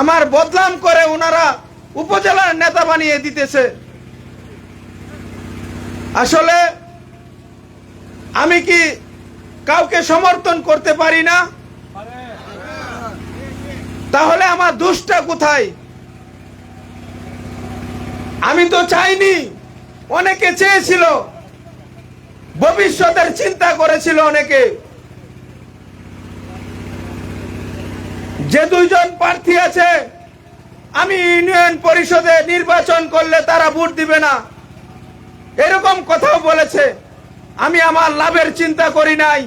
আমার বদলাম করে ওনারা উপজেলার নেতা বানিয়ে দিতেছে। আসলে আমি কি কাউকে সমর্থন করতে পারি না? তাহলে আমার দুষ্টা কোথায়? আমি তো চাইনি, অনেকে চেয়েছিল, ভবিষ্যতের চিন্তা করেছিল অনেকে। যে দুইজন প্রার্থী আছে, আমি ইউনিয়ন পরিষদে নির্বাচন করলে তারা ভোট দিবে না। এরকম কথাও বলেছে। আমি আমার লাভের চিন্তা করি নাই।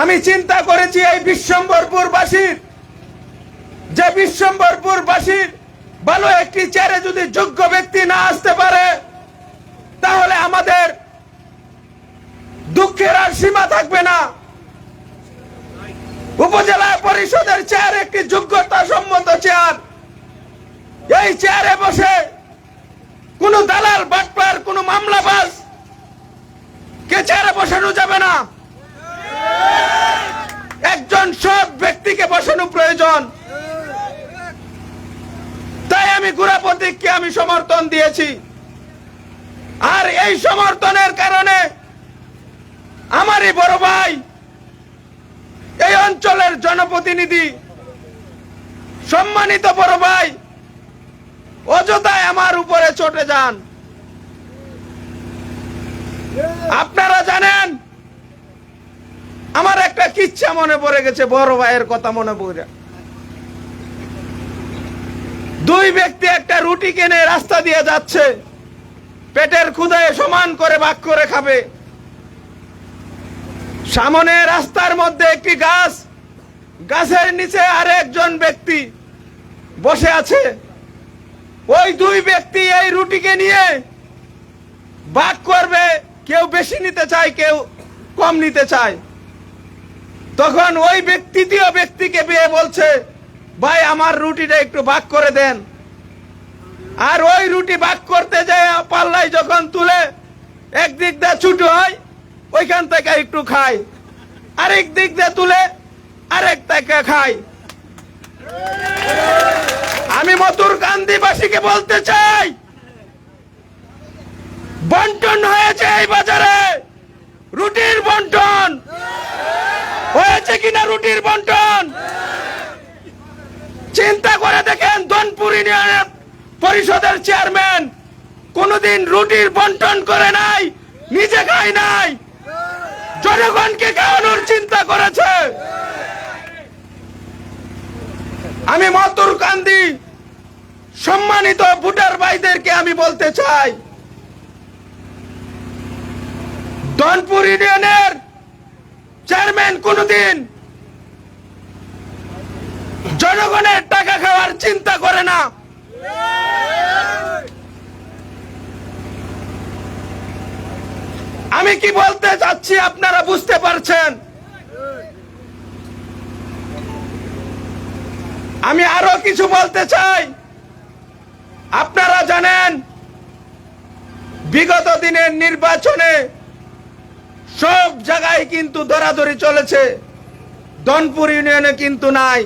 আমি চিন্তা করেছি এই বিশ্বম্বরপুরবাসীর, যে বিশ্বম্বরপুরবাসীর ভালো একটি চেয়ারে যদি যোগ্য ব্যক্তি না আসতে পারে, তাহলে আমাদের দুঃখের আর সীমা থাকবে না। পরিষদের চেয়ার একটি যোগ্যতা সম্মত চেয়ার এই চেয়ারে বসে কোন দালাল, বাটপার, কোন মামলাবাজ কে চেয়ারে বসানো যাবে না? একজন সৎ ব্যক্তিকে বসানো প্রয়োজন। তাই আমি গুড়া প্রতীককে আমি সমর্থন দিয়েছি। আর এই সমর্থনের কারণে আমারই বড় ভাই এই অঞ্চলের জনপ্রতিনিধি, সম্মানিত বড় ভাই, অযথায় আমার উপরে চটে যান। আপনারা জানেন, আমার একটা কিচ্ছা মনে পড়ে গেছে, বড় ভাইয়ের কথা মনে পড়ে। দুই ব্যক্তি একটা রুটি কিনে রাস্তা দিয়ে যাচ্ছে, পেটের ক্ষুদায় সমান করে ভাগ করে খাবে। সামনে রাস্তার মধ্যে একটি গাছ। গাছের নিচে আর একজন ব্যক্তি বসে আছে। ওই দুই ব্যক্তি এই রুটিকে নিয়ে ভাগ করবে। কেউ বেশি নিতে চায়, কেউ কম নিতে চায়। তখন ওই ব্যক্তি, তৃতীয় ব্যক্তিকে বিয়ে বলছে, ভাই, আমার রুটিটা একটু ভাগ করে দেন। আর ওই রুটি ভাগ করতে যায় পাল্লাই যখন তুলে, একদিক দিয়ে ছুট হয় ওইখান থেকে একটু খায় আরেক দিক দিয়ে তুলে আরেক থেকে খাই। আমি মতুর কান্দিবাসীকে বলতে চাই, বন্টন হয়েছে এই বাজারে। রুটির বন্টন। হয়েছে কিনা রুটির বন্টন? চিন্তা করে দেখেন ধনপুর ইউনিয়ন পরিষদের চেয়ারম্যান কোনদিন রুটির বন্টন করে নাই, নিজে খায় নাই। জনগণকে খাওয়ানোর চিন্তা করেছে। আমি মতুর কান্দি, সম্মানিত ভোটার ভাইদেরকে আমি বলতে চাই, ধনপুর ইউনিয়নের চেয়ারম্যান কোনদিন জনগণের টাকা খাওয়ার চিন্তা করে না। আমি কি বলতে চাচ্ছি আপনারা বুঝতে পারছেন? আমি আরও কিছু বলতে চাই। আপনারা জানেন, বিগত দিনের নির্বাচনে সব জায়গায় কিন্তু ধরাধরি চলেছে। দনপুর ইউনিয়নে কিন্তু নাই।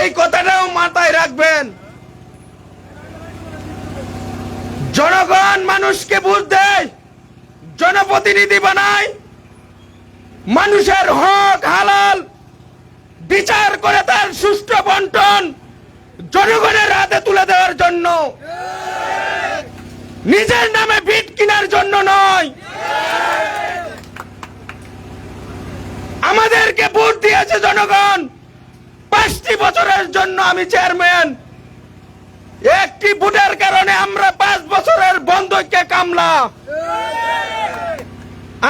এই কথাটাও মাথায় রাখবেন। জনগণ মানুষকে বুঝ দেয়, জনপ্রতিনিধি বানায়, মানুষের হক হালাল বিচার করে তার সুষ্ঠু বন্টন জনগণের হাতে তুলে দেওয়ার জন্য। নিজের নামে ভিট কেনার জন্য নয়। আমাদেরকে ভোট দিয়েছে জনগণ। পাঁচটি বছরের জন্য আমি চেয়ারম্যান। একটি ভোটের কারণে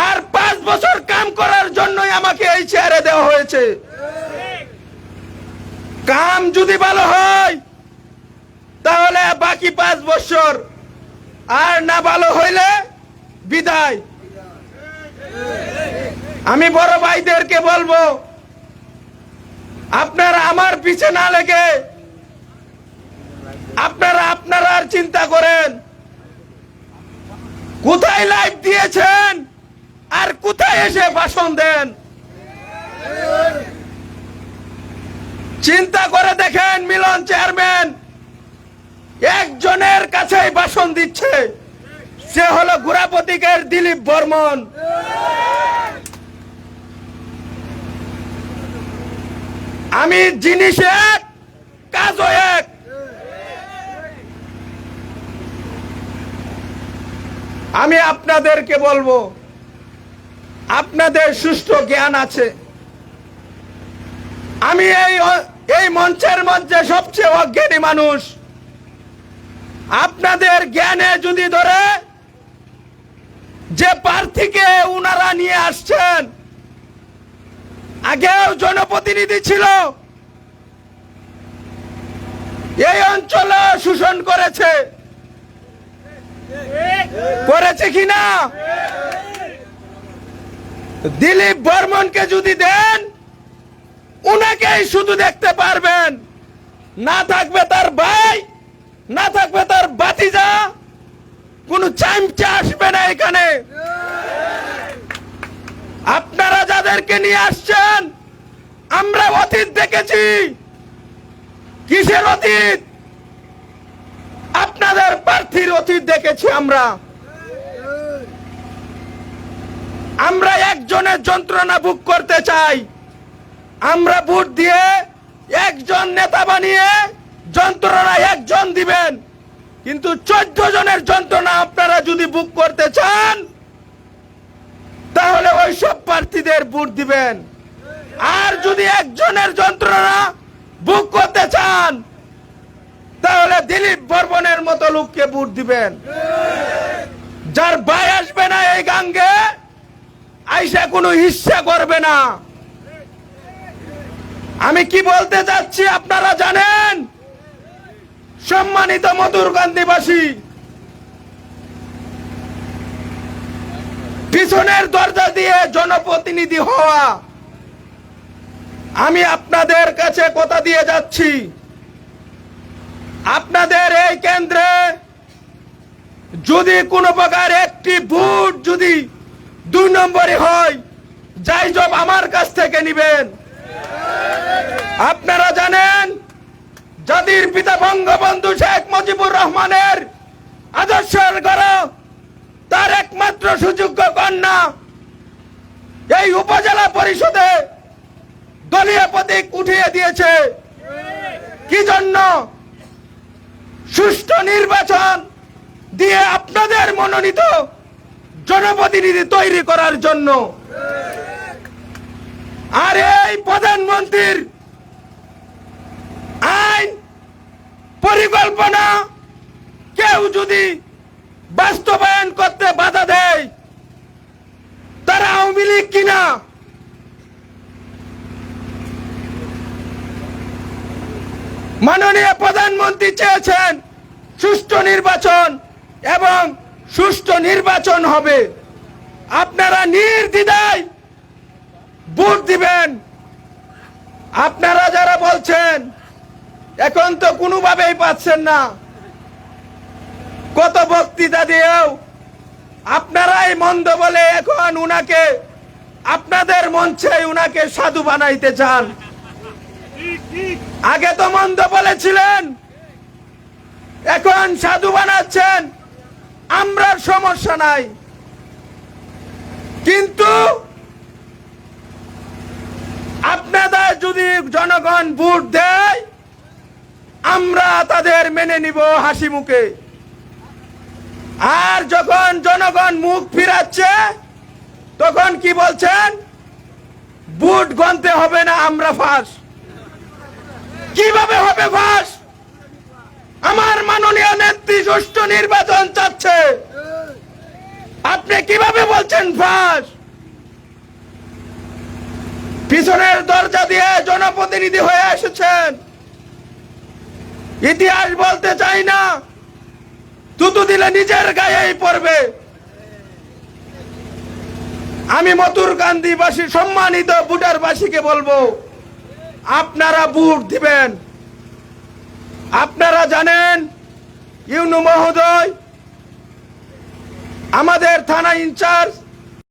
আর পাঁচ বছর কাম করার জন্যই আমাকে এই চেয়ারে দেওয়া হয়েছে। কাম যদি ভালো হয়, তাহলে বাকি পাঁচ বছর আর না ভালো হইলে বিদায়। আমি বড় ভাইদেরকে বলব, আপনারা আমার পিছে না লেগে আপনারা আপনারা আর চিন্তা করেন। কোথায় লাইভ দিয়েছেন? আর কোথায় এসে ভাষণ দেন? চিন্তা করে দেখেন, মিলন চেয়ারম্যান। একজনের কাছেই ভাষণ দিচ্ছে। সে হলো গুড়াপতিকের দিলীপ বর্মন। আমি জিনিস এক কাজও এক আমি আপনাদেরকে বলব, আপনাদের সুষ্ঠু জ্ঞান আছে। আমি এই এই মঞ্চের মধ্যে সবচেয়ে অজ্ঞানী মানুষ। আপনাদের জ্ঞানে যদি ধরে, যে প্রার্থীকে উনারা নিয়ে আসছেন, আগেও জনপ্রতিনিধি ছিল। এই অঞ্চলে শোষণ করেছে। করেছে কিনা? দিলীপ বর্মনকে যদি দেন, উনাকেই শুধু দেখতে পারবেন। না থাকবে তার ভাই, না থাকবে তার বাতিজা কোন চামচা আসবে না এখানে। আপনারা যাদেরকে নিয়ে আসছেন, আমরা অতীত দেখেছি। কিসের অতীত? আপনাদের প্রার্থীর অতীত দেখেছি আমরা। আমরা একজনের যন্ত্রণা ভোগ করতে চাই। আমরা ভোট দিয়ে একজন নেতা বানিয়ে যন্ত্রণা একজন দিবেন। কিন্তু চোদ্দ জনের যন্ত্রণা আপনারা যদি বুক করতে চান, তাহলে ওই সব প্রার্থীদের ভোট দিবেন। আর যদি একজনের যন্ত্রণা বুক করতে চান, তাহলে দিলীপ মতো লোককে ভোট দিবেন। যার ভাই আসবে না এই গাঙ্গে, আইসা কোনো হিস্সা করবে না। আমি কি বলতে যাচ্ছি আপনারা জানেন? সম্মানিত মধুর গান্ধীবাসী, পিছনের দরজা দিয়ে জনপ্রতিনিধি হওয়া, আমি আপনাদের কাছে কথা দিয়ে যাচ্ছি। আপনাদের এই কেন্দ্রে যদি কোনো প্রকার একটি ভোট যদি দুই নম্বরে হয়, যাই জব আমার কাছ থেকে নিবেন। আপনারা জানেন, জাতির পিতা বঙ্গবন্ধু শেখ মুজিবুর রহমানের আদর্শের গড় তার একমাত্র সুযোগ্য কন্যা এই উপজেলা পরিষদে দলীয় প্রতীক উঠিয়ে দিয়েছে। কি জন্য? সুষ্ঠু নির্বাচন দিয়ে আপনাদের মনোনীত জনপ্রতিনিধি তৈরি করার জন্য। আর এই প্রধানমন্ত্রীর আইন পরিকল্পনা কেউ যদি বাস্তবায়ন করতে বাধা দেয়, তারা আওয়ামী লীগ কিনা? মাননীয় প্রধানমন্ত্রী চেয়েছেন সুষ্ঠু নির্বাচন এবং সুষ্ঠু নির্বাচন হবে। আপনারা নির্দ্বিধায় ভোট দিবেন। আপনারা যারা বলছেন, এখন তো কোনোভাবেই পাচ্ছেন না। কত বক্তৃতা দিয়েও আপনারাই মন্দ বলে এখন উনাকে, আপনাদের মঞ্চে উনাকে সাধু বানাইতে চান। আগে তো মন্দ বলেছিলেন। এখন সাধু বানাচ্ছেন। আমরা সমস্যা নাই। কিন্তু আপনাদের যদি জনগণ ভোট দেয়, আমরা তাদের মেনে নিব হাসি মুখে। আর যখন জনগণ মুখ ফিরাচ্ছে, তখন কি বলছেন? বুট গনতে হবে না, আমরা ফাঁস। কীভাবে হবে ফাঁস আমার মাননীয় নেত্রী সুষ্ঠু নির্বাচন চাচ্ছে। আপনি কীভাবে বলছেন ফাঁস পিছনের দরজা দিয়ে জনপ্রতিনিধি হয়ে এসেছেন। ইতিহাস বলতে চাই না। তুতু দিলে নিজের গায়েই পড়বে। আমি মতুর গান্ধীবাসী সম্মানিত ভোটারবাসীকে বলব আপনারা ভোট দিবেন। আপনারা জানেন ইউনু মহোদয় আমাদের থানা ইনচার্জ